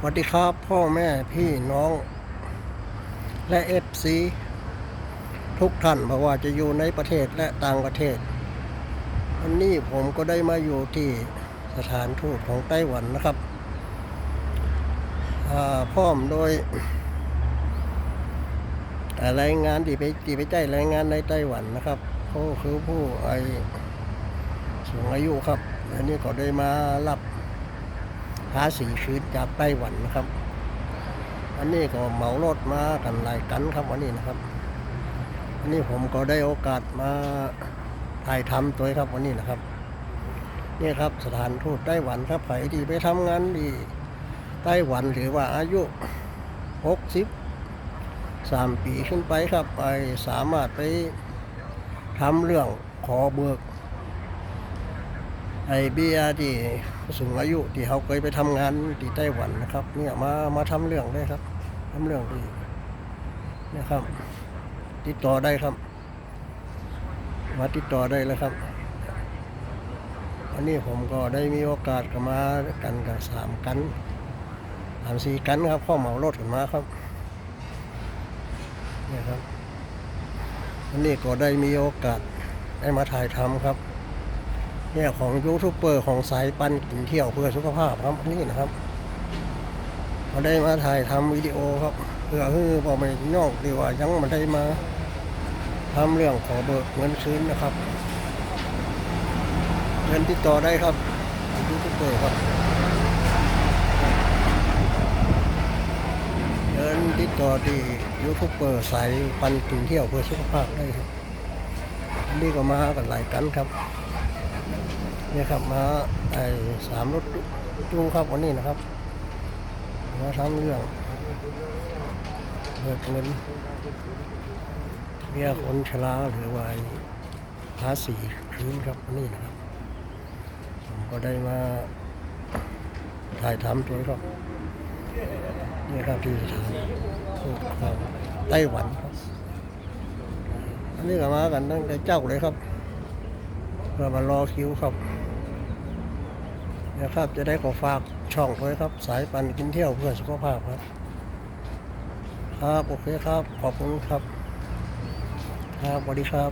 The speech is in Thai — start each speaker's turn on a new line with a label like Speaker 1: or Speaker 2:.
Speaker 1: สวัสดีครับพ่อแม่พี่น้อง และเอฟซีทุกท่านไม่ว่าจะอยู่ในประเทศและต่างประเทศ วันนี้ผมก็ได้มาอยู่ที่สถานทูตของไต้หวันนะครับอ่าพร้อมโดยอ่รายงานที่ไปที่ไปใจรายงานในไต้หวันนะครับเขาคือผู้ไอสูงอายุครับ อันนี้ก็ได้มารับาษีคืนจากไต้หวันนะครับ อันนี้ก็เหมารถมากันหลายกันครับวันนี้นะครับ อันนี้ผมก็ได้โอกาสมาถ่ายทำตัวครับวันนี้นะครับนี่ครับสถานทูตไต้หวันครับใครที่ไปทำงานที่ไต้หวันหรือว่าอายุหกสิบสามปีขึ้นไปครับไปสามารถไปทำเรื่องขอเบิก ไอเบียที่สูงอายุที่เขาเคยไปทำงานที่ไต้หวันนะครับ เนี่ยมามาทำเรื่องได้ครับทำเรื่องดีนี่ยครับ ติดต่อได้ครับ มาติดต่อได้เลยครับอันนี้ผมก็ได้มีโอกาสก็มากันกับสามกันสามสี่กันครับข้อเหมารถกันมาครับเนี่ยครับอันนี้ก็ได้มีโอกาสได้มาถ่ายทำครับ เนี่ยของยูทูบเบอร์ของสายปันกินเที่ยวเพื่อสุขภาพครับนี่นะครับเขาได้มาถ่ายทำวิดีโอครับ เพื่อให้พ่อแม่พี่น้องดีว่ายังไมาได้มาทำเรื่องขอเบิกเงินคืนนะครับเงินติดต่อได้ครับยูทูบเบอร์ครับเงินติดต่อที่ยูทูบเบอร์สายปันกินเที่ยวเพื่อสุขภาพได้ครับนี่ก็มากันหลายกันครับ เนี่ยครับมาไอ้สามรถตู้ครับวันนี้นะครับมาทำเรื่องเบิกเงินเรียกคนชราหรือว่าภาษีคืนครับวันนี้นะครับ ผมก็ได้มาถ่ายทำตัวครับนี่ครับที่สถานทูตของไต้หวันครับ อันนี้ก็มากันตั้งแต่เจ้าเลยครับเพื่อมารอคิวครับ นะครับ จะได้ขอฝากช่องไว้ครับ สายปันกินเที่ยวเพื่อสุขภาพครับ ครับ โอเคครับ ขอบคุณครับ ครับสวัสดีครับ